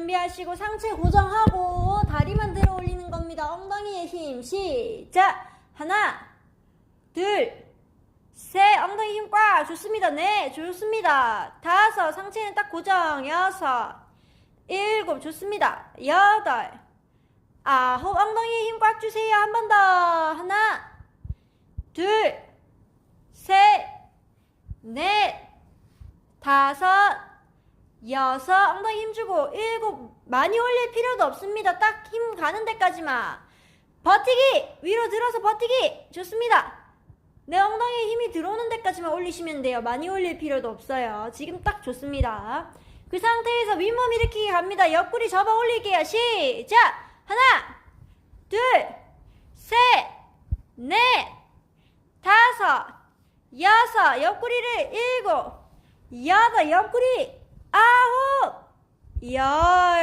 준비하시고 상체 고정하고 다리만 들어 올리는 겁니다. 엉덩이에 힘. 시작. 하나, 둘, 셋. 엉덩이 힘 꽉. 좋습니다. 네, 좋습니다. 다섯. 상체는 딱 고정. 여섯, 일곱. 좋습니다. 여덟, 아홉. 엉덩이에 힘 꽉 주세요. 한 번 더. 하나, 둘, 셋, 넷, 다섯, 여섯, 엉덩이 힘주고, 일곱, 많이 올릴 필요도 없습니다. 딱 힘 가는 데까지만. 버티기! 위로 들어서 버티기! 좋습니다. 내 엉덩이에 힘이 들어오는 데까지만 올리시면 돼요. 많이 올릴 필요도 없어요. 지금 딱 좋습니다. 그 상태에서 윗몸 일으키기 갑니다. 옆구리 접어 올릴게요. 시작! 하나, 둘, 셋, 넷, 다섯, 여섯, 옆구리를 일곱, 여덟, 옆구리 아홉, 열.